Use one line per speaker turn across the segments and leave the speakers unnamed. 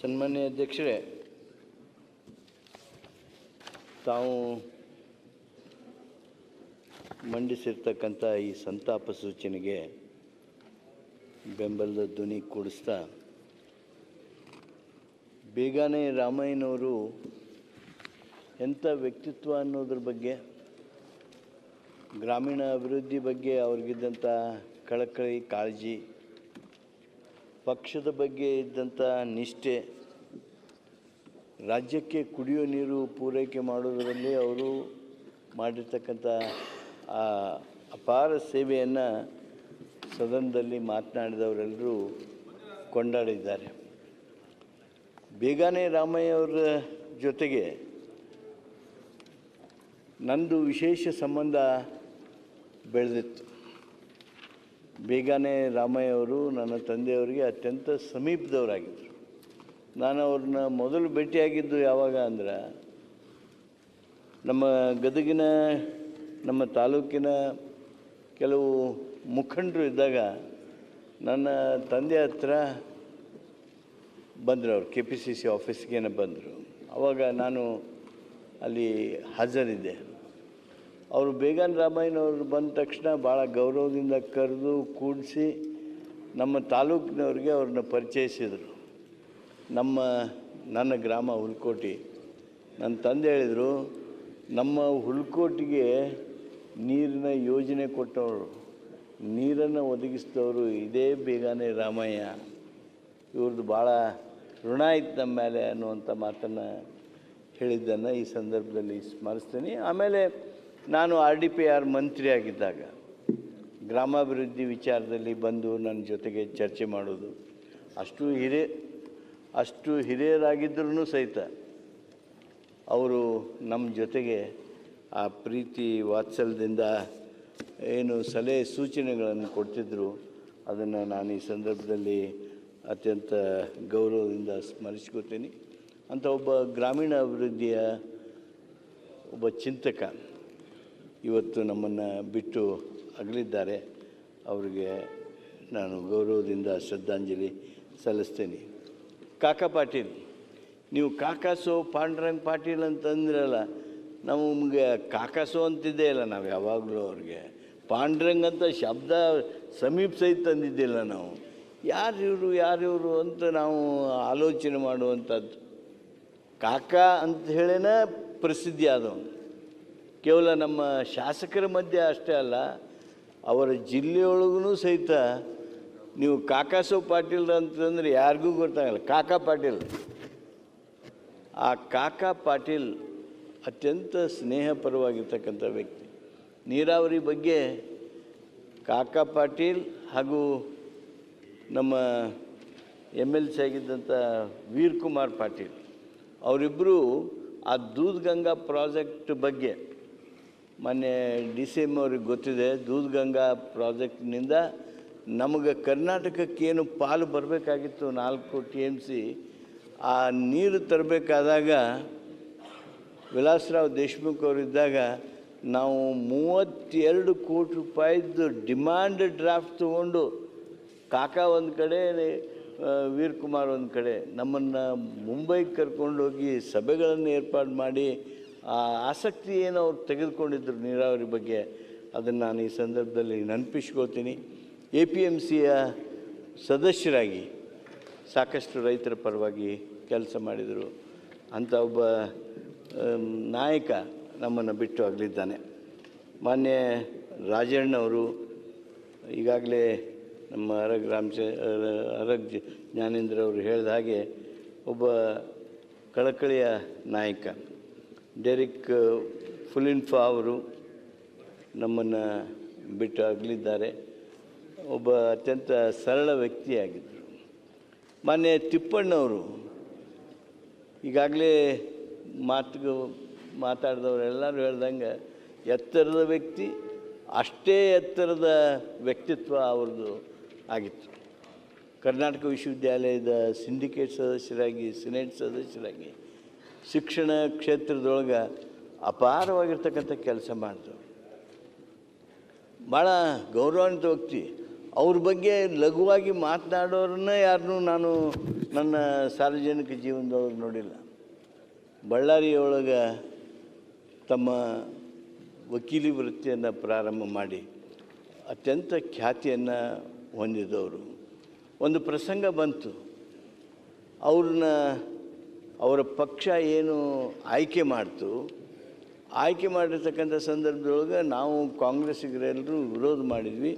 ಸನ್ಮಾನ್ಯ ಅಧ್ಯಕ್ಷರೇ, ತಾವು ಮಂಡಿಸಿರ್ತಕ್ಕಂಥ ಈ ಸಂತಾಪ ಸೂಚನೆಗೆ ಬೆಂಬಲದ ಧ್ವನಿ ಕೂಡಿಸ್ತಾ, ಬೇಗನೆ ರಾಮಯ್ಯನವರು ಎಂಥ ವ್ಯಕ್ತಿತ್ವ ಅನ್ನೋದ್ರ ಬಗ್ಗೆ ಗ್ರಾಮೀಣ ಅಭಿವೃದ್ಧಿ ಬಗ್ಗೆ ಅವ್ರಿಗಿದ್ದಂಥ ಕಳಕಳಿ ಕಾಳಜಿ ಪಕ್ಷದ ಬಗ್ಗೆ ಇದ್ದಂಥ ನಿಷ್ಠೆ, ರಾಜ್ಯಕ್ಕೆ ಕುಡಿಯೋ ನೀರು ಪೂರೈಕೆ ಮಾಡೋದರಲ್ಲಿ ಅವರು ಮಾಡಿರ್ತಕ್ಕಂಥ ಆ ಅಪಾರ ಸೇವೆಯನ್ನು ಸದನದಲ್ಲಿ ಮಾತನಾಡಿದವರೆಲ್ಲರೂ ಕೊಂಡಾಡಿದ್ದಾರೆ. ಬೇಗನೆ ರಾಮಯ್ಯ ಅವರ ಜೊತೆಗೆ ನಂದು ವಿಶೇಷ ಸಂಬಂಧ ಬೆಳೆದಿತ್ತು. ಬೇಗನೆ ರಾಮಯ್ಯ ಅವರು ನನ್ನ ತಂದೆಯವರಿಗೆ ಅತ್ಯಂತ ಸಮೀಪದವರಾಗಿದ್ದರು ನಾನು ಅವ್ರನ್ನ ಮೊದಲು ಭೇಟಿಯಾಗಿದ್ದು ಯಾವಾಗ ಅಂದ್ರೆ, ನಮ್ಮ ಗದಗಿನ, ನಮ್ಮ ತಾಲೂಕಿನ ಕೆಲವು ಮುಖಂಡರು ಇದ್ದಾಗ ನನ್ನ ತಂದೆ ಹತ್ರ ಬಂದರು ಅವರು ಕೆ ಪಿ ಸಿ ಸಿ ಆಫೀಸ್ಗೇನೆ ಬಂದರು. ಆವಾಗ ನಾನು ಅಲ್ಲಿ ಹಾಜರಿದ್ದೆ. ಅವರು ಬೇಗನ್ ರಾಮಯ್ಯನವರು ಬಂದ ತಕ್ಷಣ ಭಾಳ ಗೌರವದಿಂದ ಕರೆದು ಕೂಡಿಸಿ ನಮ್ಮ ತಾಲೂಕಿನವ್ರಿಗೆ ಅವ್ರನ್ನ ಪರಿಚಯಿಸಿದರು. ನಮ್ಮ, ನನ್ನ ಗ್ರಾಮ ಹುಲ್ಕೋಟಿ. ನನ್ನ ತಂದೆ ಹೇಳಿದರು, ನಮ್ಮ ಹುಲ್ಕೋಟಿಗೆ ನೀರಿನ ಯೋಜನೆ ಕೊಟ್ಟವರು. ನೀರನ್ನು ಒದಗಿಸಿದವರು ಇದೇ ಬೇಗನೆ ರಾಮಯ್ಯ. ಇವ್ರದ್ದು ಭಾಳ ಋಣ ಇತ್ತು ನಮ್ಮ ಮೇಲೆ ಅನ್ನುವಂಥ ಮಾತನ್ನು ಹೇಳಿದ್ದನ್ನು ಈ ಸಂದರ್ಭದಲ್ಲಿ ಸ್ಮರಿಸ್ತೀನಿ. ಆಮೇಲೆ ನಾನು ಆರ್ ಡಿ ಪಿ ಆರ್ ಮಂತ್ರಿ ಆಗಿದ್ದಾಗ ಗ್ರಾಮಾಭಿವೃದ್ಧಿ ವಿಚಾರದಲ್ಲಿ ಬಂದು ನನ್ನ ಜೊತೆಗೆ ಚರ್ಚೆ ಮಾಡೋದು, ಅಷ್ಟು ಹಿರಿಯ, ಅಷ್ಟು ಹಿರಿಯರಾಗಿದ್ದರೂ ಸಹಿತ ಅವರು ನಮ್ಮ ಜೊತೆಗೆ ಆ ಪ್ರೀತಿ ವಾತ್ಸಲ್ಯದಿಂದ ಏನು ಸಲಹೆ ಸೂಚನೆಗಳನ್ನು ಕೊಡ್ತಿದ್ದರು ಅದನ್ನು ನಾನು ಈ ಸಂದರ್ಭದಲ್ಲಿ ಅತ್ಯಂತ ಗೌರವದಿಂದ ಸ್ಮರಿಸ್ಕೋತೀನಿ. ಅಂತ ಒಬ್ಬ ಗ್ರಾಮೀಣ ಅಭಿವೃದ್ಧಿಯ ಒಬ್ಬ ಚಿಂತಕ ಇವತ್ತು ನಮ್ಮನ್ನು ಬಿಟ್ಟು ಅಗಲಿದ್ದಾರೆ. ಅವರಿಗೆ ನಾನು ಗೌರವದಿಂದ ಶ್ರದ್ಧಾಂಜಲಿ ಸಲ್ಲಿಸ್ತೇನೆ. ಕಾಕಾ ಪಾಟೀಲ್, ನೀವು ಕಾಕಾಸೋ ಪಾಂಡುರಂಗ್ ಪಾಟೀಲ್ ಅಂತಂದ್ರಲ್ಲ ನಮಗೆ ಕಾಕಾಸೋ ಅಂತಿದ್ದೇ ಇಲ್ಲ, ನಾವು ಯಾವಾಗಲೂ ಅವ್ರಿಗೆ ಪಾಂಡುರಂಗ್ ಅಂತ ಶಬ್ದ ಸಮೀಪ ಸಹಿತ ತಂದಿದ್ದಿಲ್ಲ ನಾವು. ಯಾರು ಇವರು ಯಾರು ಇವರು ಅಂತ ನಾವು ಆಲೋಚನೆ ಮಾಡುವಂಥದ್ದು. ಕಾಕಾ ಅಂತ ಹೇಳೇನ ಪ್ರಸಿದ್ಧಿ ಆದವನು. ಕೇವಲ ನಮ್ಮ ಶಾಸಕರ ಮಧ್ಯೆ ಅಷ್ಟೇ ಅಲ್ಲ, ಅವರ ಜಿಲ್ಲೆಯೊಳಗೂ ಸಹಿತ ನೀವು ಕಾಕಾಸೋ ಪಾಟೀಲ್ ಅಂತಂದ್ರೆ ಯಾರಿಗೂ ಗೊತ್ತಾಗಲ್ಲ, ಕಾಕಾ ಪಾಟೀಲ್. ಆ ಕಾಕಾ ಪಾಟೀಲ್ ಅತ್ಯಂತ ಸ್ನೇಹಪರವಾಗಿರ್ತಕ್ಕಂಥ ವ್ಯಕ್ತಿ. ನೀರಾವರಿ ಬಗ್ಗೆ ಕಾಕಾ ಪಾಟೀಲ್ ಹಾಗೂ ನಮ್ಮ ಎಂ ಎಲ್ ಸಿ ಆಗಿದ್ದಂಥ ವೀರ್ ಕುಮಾರ್ ಪಾಟೀಲ್ ಅವರಿಬ್ಬರು ಆ ದೂದ್ ಗಂಗಾ ಪ್ರಾಜೆಕ್ಟ್ ಬಗ್ಗೆ ಮೊನ್ನೆ ಡಿ ಸಿ ಎಂ ಅವ್ರಿಗೆ ಗೊತ್ತಿದೆ, ದೂದ್ಗಂಗಾ ಪ್ರಾಜೆಕ್ಟ್ನಿಂದ ನಮಗೆ ಕರ್ನಾಟಕಕ್ಕೇನು ಪಾಲು ಬರಬೇಕಾಗಿತ್ತು, ನಾಲ್ಕು ಟಿ ಎಂ ಸಿ, ಆ ನೀರು ತರಬೇಕಾದಾಗ ವಿಲಾಸರಾವ್ ದೇಶ್ಮುಖ್ ಅವರಿದ್ದಾಗ ನಾವು ಮೂವತ್ತೆರಡು ಕೋಟಿ ರೂಪಾಯಿದ್ದು ಡಿಮ್ಯಾಂಡ್ ಡ್ರಾಫ್ಟ್ ತೊಗೊಂಡು ಕಾಕಾ ಒಂದು ಕಡೆ ವೀರ್ ಕುಮಾರ್ ಒಂದು ಕಡೆ ನಮ್ಮನ್ನು ಮುಂಬೈಗೆ ಕರ್ಕೊಂಡೋಗಿ ಸಭೆಗಳನ್ನು ಏರ್ಪಾಡು ಮಾಡಿ ಆ ಆಸಕ್ತಿ ಏನು ಅವ್ರು ತೆಗೆದುಕೊಂಡಿದ್ರು ನೀರಾವರಿ ಬಗ್ಗೆ, ಅದನ್ನು ನಾನು ಈ ಸಂದರ್ಭದಲ್ಲಿ ನೆನಪಿಸ್ಕೋತೀನಿ. ಎ ಪಿ ಎಂ ಸಿಯ ಸದಸ್ಯರಾಗಿ ಸಾಕಷ್ಟು ರೈತರ ಪರವಾಗಿ ಕೆಲಸ ಮಾಡಿದರು. ಅಂಥ ಒಬ್ಬ ನಾಯಕ ನಮ್ಮನ್ನು ಬಿಟ್ಟು ಅಗಲಿದ್ದಾನೆ. ಮಾನ್ಯ ರಾಜಣ್ಣವರು, ಈಗಾಗಲೇ ನಮ್ಮ ಅರಗ್ ರಾಮಚ, ಅರಗ್ ಜ್ಞಾನೇಂದ್ರ ಅವರು ಹೇಳಿದ ಹಾಗೆ ಒಬ್ಬ ಕಳಕಳಿಯ ನಾಯಕ. ಡೆರಿಕ್ ಫುಲಿನ್ಫಾ ಅವರು ನಮ್ಮನ್ನು ಬಿಟ್ಟು ಅಗಲಿದ್ದಾರೆ. ಒಬ್ಬ ಅತ್ಯಂತ ಸರಳ ವ್ಯಕ್ತಿಯಾಗಿದ್ದರು. ಮಾನ್ಯ ತಿಪ್ಪಣ್ಣವರು, ಈಗಾಗಲೇ ಮಾತು ಮಾತಾಡಿದವರೆಲ್ಲರೂ ಹೇಳ್ದಂಗೆ, ಎತ್ತರದ ವ್ಯಕ್ತಿ ಅಷ್ಟೇ ಎತ್ತರದ ವ್ಯಕ್ತಿತ್ವ ಅವ್ರದ್ದು ಆಗಿತ್ತು. ಕರ್ನಾಟಕ ವಿಶ್ವವಿದ್ಯಾಲಯದ ಸಿಂಡಿಕೇಟ್ ಸದಸ್ಯರಾಗಿ, ಸಿನೆಟ್ ಸದಸ್ಯರಾಗಿ ಶಿಕ್ಷಣ ಕ್ಷೇತ್ರದೊಳಗೆ ಅಪಾರವಾಗಿರ್ತಕ್ಕಂಥ ಕೆಲಸ ಮಾಡಿದ್ರು ಭಾಳ ಗೌರವಾನ್ವಿತ ವ್ಯಕ್ತಿ. ಅವ್ರ ಬಗ್ಗೆ ಲಘುವಾಗಿ ಮಾತನಾಡೋರನ್ನ ಯಾರನ್ನೂ ನಾನು ನನ್ನ ಸಾರ್ವಜನಿಕ ಜೀವನದೊಳಗೆ ನೋಡಿಲ್ಲ. ಬಳ್ಳಾರಿಯೊಳಗೆ ತಮ್ಮ ವಕೀಲಿ ವೃತ್ತಿಯನ್ನು ಪ್ರಾರಂಭ ಮಾಡಿ ಅತ್ಯಂತ ಖ್ಯಾತಿಯನ್ನು ಹೊಂದಿದವರು. ಒಂದು ಪ್ರಸಂಗ ಬಂತು. ಅವ್ರನ್ನ ಅವರ ಪಕ್ಷ ಏನು ಆಯ್ಕೆ ಮಾಡ್ತು, ಆಯ್ಕೆ ಮಾಡಿರ್ತಕ್ಕಂಥ ಸಂದರ್ಭದೊಳಗೆ ನಾವು ಕಾಂಗ್ರೆಸ್ಸಿಗರೆಲ್ಲರೂ ವಿರೋಧ ಮಾಡಿದ್ವಿ.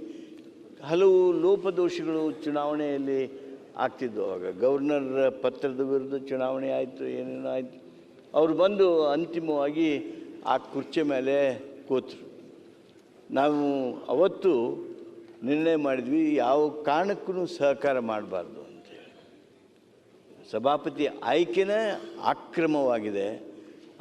ಹಲವು ಲೋಪದೋಷಗಳು ಚುನಾವಣೆಯಲ್ಲಿ ಆಗ್ತಿದ್ದವು ಅವಾಗ ಗವರ್ನರ್ ಪತ್ರದ ವಿರುದ್ಧ ಚುನಾವಣೆ ಆಯಿತು, ಏನೇನೋ ಆಯಿತು. ಅವರು ಬಂದು ಅಂತಿಮವಾಗಿ ಆ ಕುರ್ಚಿ ಮೇಲೆ ಕೂತರು. ನಾವು ಅವತ್ತು ನಿರ್ಣಯ ಮಾಡಿದ್ವಿ, ಯಾವ ಕಾರಣಕ್ಕೂ ಸಹಕಾರ ಮಾಡಬಾರ್ದು. ಸಭಾಪತಿ ಆಯ್ಕೆನೇ ಅಕ್ರಮವಾಗಿದೆ.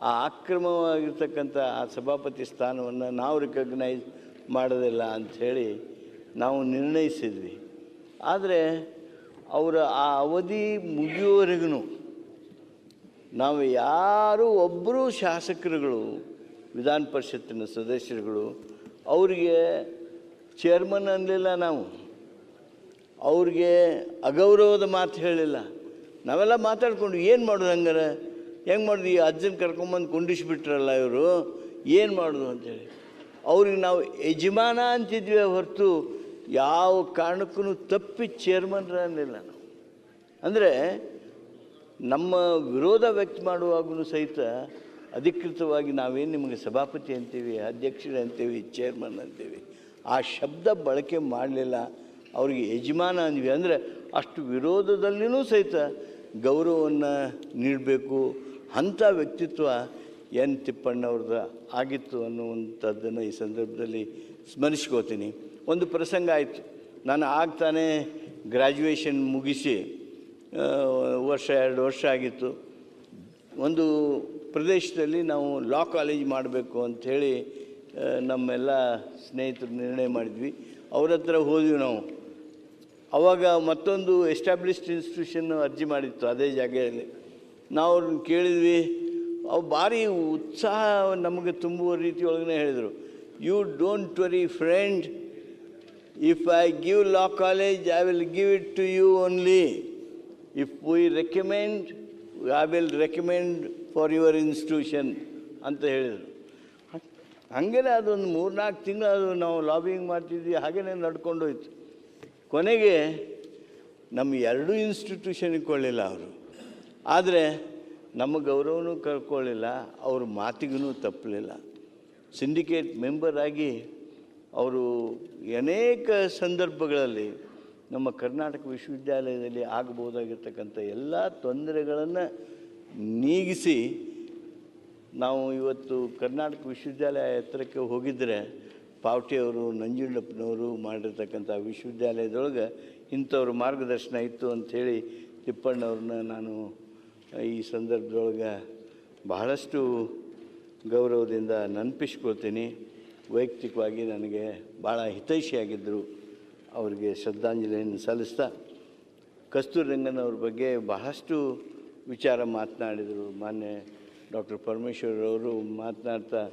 ಆ ಅಕ್ರಮವಾಗಿರ್ತಕ್ಕಂಥ ಆ ಸಭಾಪತಿ ಸ್ಥಾನವನ್ನು ನಾವು ರಿಕಗ್ನೈಸ್ ಮಾಡೋದಿಲ್ಲ ಅಂಥೇಳಿ ನಾವು ನಿರ್ಣಯಿಸಿದ್ವಿ. ಆದರೆ ಅವರ ಆ ಅವಧಿ ಮುಗಿಯುವವರೆಗೂ ನಾವು ಯಾರು ಒಬ್ಬರು ಶಾಸಕರುಗಳು, ವಿಧಾನ ಪರಿಷತ್ತಿನ ಸದಸ್ಯರುಗಳು, ಅವರಿಗೆ ಚೇರ್ಮನ್ ಅನ್ನಲಿಲ್ಲ ನಾವು. ಅವ್ರಿಗೆ ಅಗೌರವದ ಮಾತು ಹೇಳಿಲ್ಲ. ನಾವೆಲ್ಲ ಮಾತಾಡ್ಕೊಂಡು ಏನು ಮಾಡೋದು ಹಂಗಾರೆ? ಹೆಂಗೆ ಮಾಡೋದು? ಈ ಅಜ್ಜನ ಕರ್ಕೊಂಬಂದು ಕುಂಡಿಸ್ಬಿಟ್ರಲ್ಲ ಇವರು. ಏನು ಮಾಡೋದು ಅಂತೇಳಿ. ಅವ್ರಿಗೆ ನಾವು ಯಜಮಾನ ಅಂತಿದ್ವಿ ಹೊರತು ಯಾವ ಕಾರಣಕ್ಕೂ ತಪ್ಪಿ ಚೇರ್ಮನ್ರ ಅನ್ನಿಲ್ಲ ನಾವು. ಅಂದರೆ ನಮ್ಮ ವಿರೋಧ ವ್ಯಕ್ತ ಮಾಡುವಾಗೂ ಸಹಿತ ಅಧಿಕೃತವಾಗಿ ನಾವೇನು ನಿಮಗೆ ಸಭಾಪತಿ ಅಂತೀವಿ, ಅಧ್ಯಕ್ಷರು ಅಂತೀವಿ, ಚೇರ್ಮನ್ ಅಂತೀವಿ, ಆ ಶಬ್ದ ಬಳಕೆ ಮಾಡಲಿಲ್ಲ. ಅವರಿಗೆ ಯಜಮಾನ ಅಂದ್ವಿ. ಅಂದರೆ ಅಷ್ಟು ವಿರೋಧದಲ್ಲಿಯೂ ಸಹಿತ ಗೌರವವನ್ನು ನೀಡಬೇಕು, ಅಂಥ ವ್ಯಕ್ತಿತ್ವ ಎನ್ ತಿಪ್ಪಣ್ಣವ್ರದ್ದು ಆಗಿತ್ತು ಅನ್ನುವಂಥದ್ದನ್ನು ಈ ಸಂದರ್ಭದಲ್ಲಿ ಸ್ಮರಿಸ್ಕೋತೀನಿ. ಒಂದು ಪ್ರಸಂಗ ಆಯಿತು. ನಾನು ಆಗ್ತಾನೆ ಗ್ರ್ಯಾಜುಯೇಷನ್ ಮುಗಿಸಿ ವರ್ಷ ಎರಡು ವರ್ಷ ಆಗಿತ್ತು. ಒಂದು ಪ್ರದೇಶದಲ್ಲಿ ನಾವು ಲಾ ಕಾಲೇಜ್ ಮಾಡಬೇಕು ಅಂಥೇಳಿ ನಮ್ಮೆಲ್ಲ ಸ್ನೇಹಿತರು ನಿರ್ಣಯ ಮಾಡಿದ್ವಿ. ಅವ್ರ ಹತ್ರ ಹೋದ್ವಿ ನಾವು. ಅವಾಗ ಮತ್ತೊಂದು ಎಸ್ಟಾಬ್ಲಿಷ್ಡ್ ಇನ್ಸ್ಟಿಟ್ಯೂಷನ್ ಅರ್ಜಿ ಮಾಡಿತ್ತು, ಅದೇ ಜಾಗೆಯಲ್ಲಿ ನಾವು ಅವ್ರನ್ನ ಕೇಳಿದ್ವಿ. ಅವು ಭಾರಿ ಉತ್ಸಾಹ ನಮಗೆ ತುಂಬುವ ರೀತಿಯೊಳಗನೆ ಹೇಳಿದರು. You don't worry friend if I give law college I will give it to you only if we recommend I will recommend for your institution ಅಂತ ಹೇಳಿದರು. ಹಾಗೇನೆ ಅದೊಂದು ಮೂರ್ನಾಲ್ಕು ತಿಂಗಳು ಅದು ನಾವು ಲಾಬಿಂಗ್ ಮಾಡ್ತಿದ್ವಿ, ಹಾಗೇನೆ ನಡ್ಕೊಂಡು ಹೋಯ್ತು. ಕೊನೆಗೆ ನಮ್ಮ ಎರಡೂ ಇನ್ಸ್ಟಿಟ್ಯೂಷನಿಗೆ ಕೊಳ್ಳಿಲ್ಲ ಅವರು. ಆದರೆ ನಮ್ಮ ಗೌರವನೂ ಕಳ್ಕೊಳ್ಳಿಲ್ಲ, ಅವ್ರ ಮಾತಿಗೂ ತಪ್ಪಲಿಲ್ಲ. ಸಿಂಡಿಕೇಟ್ ಮೆಂಬರ್ ಆಗಿ ಅವರು ಅನೇಕ ಸಂದರ್ಭಗಳಲ್ಲಿ ನಮ್ಮ ಕರ್ನಾಟಕ ವಿಶ್ವವಿದ್ಯಾಲಯದಲ್ಲಿ ಆಗಬಹುದಾಗಿರ್ತಕ್ಕಂಥ ಎಲ್ಲ ತೊಂದರೆಗಳನ್ನು ನೀಗಿಸಿ ನಾವು ಇವತ್ತು ಕರ್ನಾಟಕ ವಿಶ್ವವಿದ್ಯಾಲಯ ಎತ್ತರಕ್ಕೆ ಹೋಗಿದ್ದರೆ ಪಾವಟಿಯವರು, ನಂಜುಂಡಪ್ಪನವರು ಮಾಡಿರ್ತಕ್ಕಂಥ ವಿಶ್ವವಿದ್ಯಾಲಯದೊಳಗೆ ಇಂಥವ್ರ ಮಾರ್ಗದರ್ಶನ ಇತ್ತು ಅಂಥೇಳಿ ತಿಪ್ಪಣ್ಣವ್ರನ್ನ ನಾನು ಈ ಸಂದರ್ಭದೊಳಗೆ ಬಹಳಷ್ಟು ಗೌರವದಿಂದ ನೆನಪಿಸ್ಕೊಳ್ತೀನಿ. ವೈಯಕ್ತಿಕವಾಗಿ ನನಗೆ ಭಾಳ ಹಿತೈಷಿಯಾಗಿದ್ದರು. ಅವರಿಗೆ ಶ್ರದ್ಧಾಂಜಲಿಯನ್ನು ಸಲ್ಲಿಸ್ತಾ ಕಸ್ತೂರಿ ರಂಗನ್ ಅವ್ರ ಬಗ್ಗೆ ಬಹಳಷ್ಟು ವಿಚಾರ ಮಾತನಾಡಿದರು. ಮಾನ್ಯ ಡಾಕ್ಟರ್ ಪರಮೇಶ್ವರ್ ಅವರು ಮಾತನಾಡ್ತಾ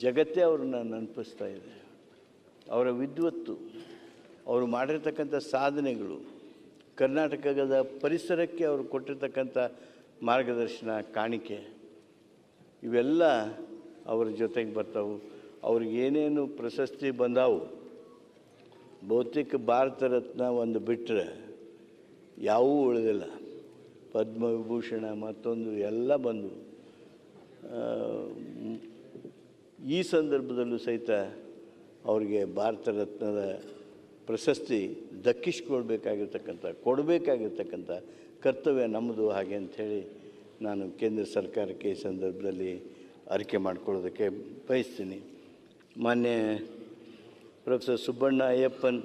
ಜಗತ್ತೇ ಅವ್ರನ್ನ ನೆನಪಿಸ್ತಾ ಇದೆ. ಅವರ ವಿದ್ವತ್ತು, ಅವರು ಮಾಡಿರ್ತಕ್ಕಂಥ ಸಾಧನೆಗಳು, ಕರ್ನಾಟಕದ ಪರಿಸರಕ್ಕೆ ಅವರು ಕೊಟ್ಟಿರ್ತಕ್ಕಂಥ ಮಾರ್ಗದರ್ಶನ, ಕಾಣಿಕೆ, ಇವೆಲ್ಲ ಅವರ ಜೊತೆಗೆ ಬರ್ತಾವು. ಅವ್ರಿಗೇನೇನು ಪ್ರಶಸ್ತಿ ಬಂದಾವು ಬಹುತೇಕ ಭಾರತ ರತ್ನ ಒಂದು ಬಿಟ್ಟರೆ ಯಾವೂ ಉಳಿದಿಲ್ಲ. ಪದ್ಮವಿಭೂಷಣ ಮತ್ತೊಂದು ಎಲ್ಲ ಬಂದವು. ಈ ಸಂದರ್ಭದಲ್ಲೂ ಸಹಿತ ಅವರಿಗೆ ಭಾರತ ರತ್ನದ ಪ್ರಶಸ್ತಿ ದಕ್ಕಿಸ್ಕೊಳ್ಬೇಕಾಗಿರ್ತಕ್ಕಂಥ, ಕೊಡಬೇಕಾಗಿರ್ತಕ್ಕಂಥ ಕರ್ತವ್ಯ ನಮ್ಮದು ಹಾಗೆ ಅಂಥೇಳಿ ನಾನು ಕೇಂದ್ರ ಸರ್ಕಾರಕ್ಕೆ ಈ ಸಂದರ್ಭದಲ್ಲಿ ಅರಿಕೆ ಮಾಡಿಕೊಳ್ಳೋದಕ್ಕೆ ಬಯಸ್ತೀನಿ. ಮಾನ್ಯ ಪ್ರೊಫೆಸರ್ ಸುಬ್ಬಣ್ಣ ಅಯ್ಯಪ್ಪನ್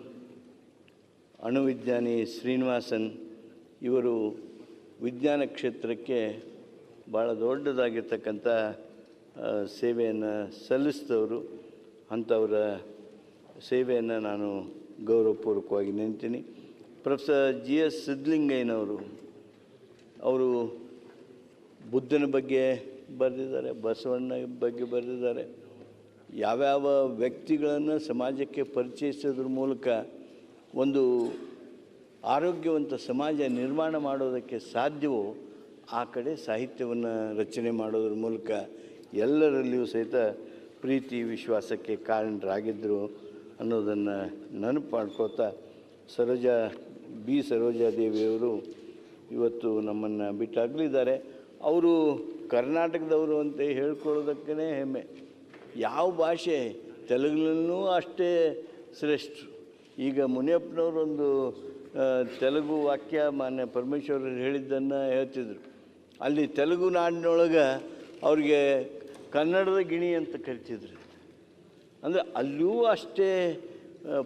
ಅಣುವಿಜ್ಞಾನಿ ಶ್ರೀನಿವಾಸನ್, ಇವರು ವಿಜ್ಞಾನ ಕ್ಷೇತ್ರಕ್ಕೆ ಭಾಳ ದೊಡ್ಡದಾಗಿರ್ತಕ್ಕಂಥ ಸೇವೆಯನ್ನು ಸಲ್ಲಿಸಿದವರು. ಅಂಥವರ ಸೇವೆಯನ್ನು ನಾನು ಗೌರವಪೂರ್ವಕವಾಗಿ ನೆನ್ತೀನಿ. ಪ್ರೊಫೆಸರ್ ಜಿ ಎಸ್ ಸಿದ್ಲಿಂಗಯ್ಯನವರು ಅವರು ಬುದ್ಧನ ಬಗ್ಗೆ ಬರೆದಿದ್ದಾರೆ, ಬಸವಣ್ಣ ಬಗ್ಗೆ ಬರೆದಿದ್ದಾರೆ. ಯಾವ್ಯಾವ ವ್ಯಕ್ತಿಗಳನ್ನು ಸಮಾಜಕ್ಕೆ ಪರಿಚಯಿಸೋದ್ರ ಮೂಲಕ ಒಂದು ಆರೋಗ್ಯವಂತ ಸಮಾಜ ನಿರ್ಮಾಣ ಮಾಡೋದಕ್ಕೆ ಸಾಧ್ಯವೋ ಆ ಕಡೆ ಸಾಹಿತ್ಯವನ್ನು ರಚನೆ ಮಾಡೋದ್ರ ಮೂಲಕ ಎಲ್ಲರಲ್ಲಿಯೂ ಸಹಿತ ಪ್ರೀತಿ ವಿಶ್ವಾಸಕ್ಕೆ ಕಾರಣರಾಗಿದ್ದರು ಅನ್ನೋದನ್ನು ನೆನಪು ಮಾಡ್ಕೋತಾ ಸರೋಜಾ, ಬಿ ಸರೋಜಾದೇವಿಯವರು ಇವತ್ತು ನಮ್ಮನ್ನು ಬಿಟ್ಟಾಗಲಿದ್ದಾರೆ. ಅವರು ಕರ್ನಾಟಕದವರು ಅಂತ ಹೇಳ್ಕೊಳ್ಳೋದಕ್ಕೇ ಹೆಮ್ಮೆ. ಯಾವ ಭಾಷೆ? ತೆಲುಗಿನಲ್ಲೂ ಅಷ್ಟೇ ಶ್ರೇಷ್ಠ. ಈಗ ಮುನಿಯಪ್ಪನವರೊಂದು ತೆಲುಗು ವಾಕ್ಯ ಮಾನ್ಯ ಪರಮೇಶ್ವರರು ಹೇಳಿದ್ದನ್ನು ಹೇಳ್ತಿದ್ರು. ಅಲ್ಲಿ ತೆಲುಗು ನಾಡಿನೊಳಗೆ ಅವ್ರಿಗೆ ಕನ್ನಡದ ಗಿಣಿ ಅಂತ ಕರಿತಿದ್ರು. ಅಂದರೆ ಅಲ್ಲೂ ಅಷ್ಟೇ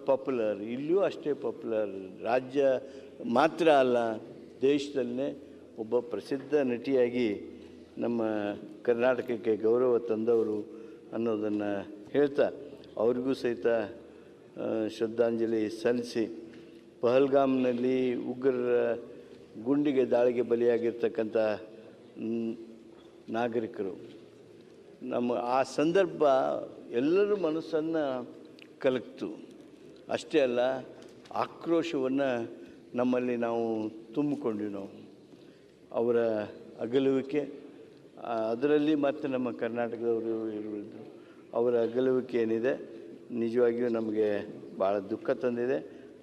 ಪಾಪ್ಯುಲರ್ ಇಲ್ಲೂ ಅಷ್ಟೇ ಪಾಪ್ಯುಲರ್ ರಾಜ್ಯ ಮಾತ್ರ ಅಲ್ಲ, ದೇಶದಲ್ಲೇ ಒಬ್ಬ ಪ್ರಸಿದ್ಧ ನಟಿಯಾಗಿ ನಮ್ಮ ಕರ್ನಾಟಕಕ್ಕೆ ಗೌರವ ತಂದವರು ಅನ್ನೋದನ್ನು ಹೇಳ್ತಾ, ಅವ್ರಿಗೂ ಸಹಿತ ಶ್ರದ್ಧಾಂಜಲಿ ಸಲ್ಲಿಸಿ, ಪಹಲ್ಗಾಮ್ನಲ್ಲಿ ಉಗ್ರರ ಗುಂಡಿಗೆ ದಾಳಿಗೆ ಬಲಿಯಾಗಿರ್ತಕ್ಕಂಥ ನಾಗರಿಕರು. ನಮ್ಮ ಆ ಸಂದರ್ಭ ಎಲ್ಲರ ಮನಸ್ಸನ್ನು ಕಲಕ್ತು. ಅಷ್ಟೇ ಅಲ್ಲ, ಆಕ್ರೋಶವನ್ನು ನಮ್ಮಲ್ಲಿ ನಾವು ತುಂಬಿಕೊಂಡ್ವಿ ನಾವು. ಅವರ ಅಗಲುವಿಕೆ ಅದರಲ್ಲಿ ಮತ್ತು ನಮ್ಮ ಕರ್ನಾಟಕದವರು ಇರುವುದು ಅವರ ಅಗಲುವಿಕೆ ಏನಿದೆ, ನಿಜವಾಗಿಯೂ ನಮಗೆ ಭಾಳ ದುಃಖ ತಂದಿದೆ.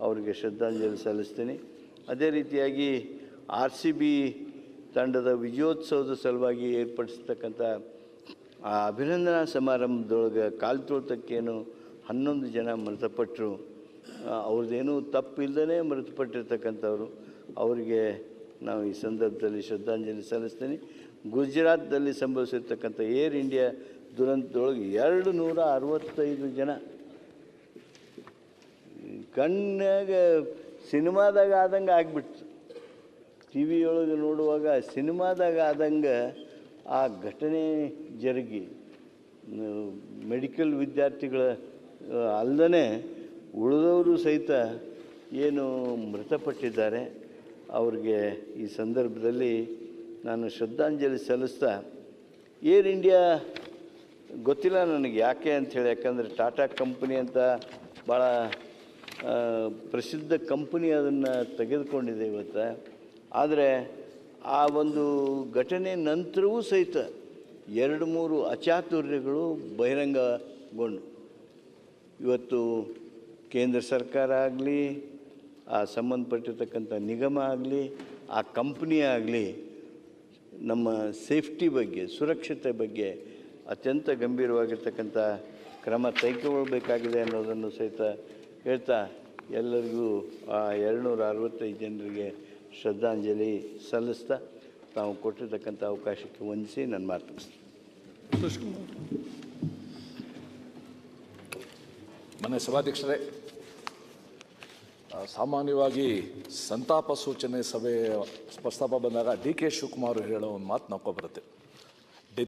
ಅವರಿಗೆ ಶ್ರದ್ಧಾಂಜಲಿ ಸಲ್ಲಿಸ್ತೀನಿ. ಅದೇ ರೀತಿಯಾಗಿ ಆರ್ ಸಿ ಬಿ ತಂಡದ ವಿಜಯೋತ್ಸವದ ಸಲುವಾಗಿ ಏರ್ಪಡಿಸ್ತಕ್ಕಂಥ ಆ ಅಭಿನಂದನಾ ಸಮಾರಂಭದೊಳಗೆ ಕಾಲು ತೋಳ್ತಕ್ಕೇನು ಹನ್ನೊಂದು ಜನ ಮೃತಪಟ್ಟರು ಅವ್ರದ್ದೇನೂ ತಪ್ಪಿಲ್ಲದೇ ಮೃತಪಟ್ಟಿರ್ತಕ್ಕಂಥವ್ರು. ಅವರಿಗೆ ನಾವು ಈ ಸಂದರ್ಭದಲ್ಲಿ ಶ್ರದ್ಧಾಂಜಲಿ ಸಲ್ಲಿಸ್ತೀನಿ. ಗುಜರಾತ್ದಲ್ಲಿ ಸಂಭವಿಸಿರ್ತಕ್ಕಂಥ ಏರ್ ಇಂಡಿಯಾ ದುರಂತದೊಳಗೆ ಎರಡು ನೂರ ಅರವತ್ತೈದು ಜನ. ಕಣ್ಣಾಗ ಸಿನಿಮಾದಾಗ ಆದಂಗೆ ಆಗ್ಬಿಡ್ತು ಟಿ ವಿಯೊಳಗೆ ನೋಡುವಾಗ ಸಿನಿಮಾದಾಗ ಆದಂಗೆ ಆ ಘಟನೆ ಜರುಗಿ ಮೆಡಿಕಲ್ ವಿದ್ಯಾರ್ಥಿಗಳ ಅಲ್ಲದೇ ಉಳಿದವರು ಸಹಿತ ಏನು ಮೃತಪಟ್ಟಿದ್ದಾರೆ, ಅವ್ರಿಗೆ ಈ ಸಂದರ್ಭದಲ್ಲಿ ನಾನು ಶ್ರದ್ಧಾಂಜಲಿ ಸಲ್ಲಿಸ್ತಾ, ಏರ್ ಇಂಡಿಯಾ ಗೊತ್ತಿಲ್ಲ ನನಗೆ ಯಾಕೆ ಅಂಥೇಳಿ ಯಾಕಂದರೆ ಟಾಟಾ ಕಂಪನಿ ಅಂತ ಭಾಳ ಪ್ರಸಿದ್ಧ ಕಂಪನಿ ಅದನ್ನು ತೆಗೆದುಕೊಂಡಿದೆ ಇವತ್ತು. ಆದರೆ ಆ ಒಂದು ಘಟನೆ ನಂತರವೂ ಸಹಿತ ಎರಡು ಮೂರು ಅಚಾತುರ್ಯಗಳು ಬಹಿರಂಗಗೊಂಡು. ಇವತ್ತು ಕೇಂದ್ರ ಸರ್ಕಾರ ಆಗಲಿ, ಆ ಸಂಬಂಧಪಟ್ಟಿರ್ತಕ್ಕಂಥ ನಿಗಮ ಆಗಲಿ, ಆ ಕಂಪ್ನಿ ಆಗಲಿ, ನಮ್ಮ ಸೇಫ್ಟಿ ಬಗ್ಗೆ, ಸುರಕ್ಷತೆ ಬಗ್ಗೆ ಅತ್ಯಂತ ಗಂಭೀರವಾಗಿರ್ತಕ್ಕಂಥ ಕ್ರಮ ತೆಗೆದುಕೊಳ್ಬೇಕಾಗಿದೆ ಅನ್ನೋದನ್ನು ಸಹಿತ ಹೇಳ್ತಾ ಎಲ್ಲರಿಗೂ ಆ ಎರಡುನೂರ ಅರವತ್ತೈದು ಜನರಿಗೆ ಶ್ರದ್ಧಾಂಜಲಿ ಸಲ್ಲಿಸ್ತಾ ತಾವು ಕೊಟ್ಟಿರ್ತಕ್ಕಂಥ ಅವಕಾಶಕ್ಕೆ ವಂದಿಸಿ ನನ್ನ ಮಾತು.
ಮನೆ ಸಭಾಧ್ಯಕ್ಷರೇ ಸಾಮಾನ್ಯವಾಗಿ ಸಂತಾಪ ಸೂಚನೆ ಸಭೆ ಪ್ರಸ್ತಾಪ ಬಂದಾಗ ಡಿ ಕೆ ಶಿವಕುಮಾರ್ ಹೇಳೋ ಒಂದು ಮಾತು ನಾವು ಬರುತ್ತೆ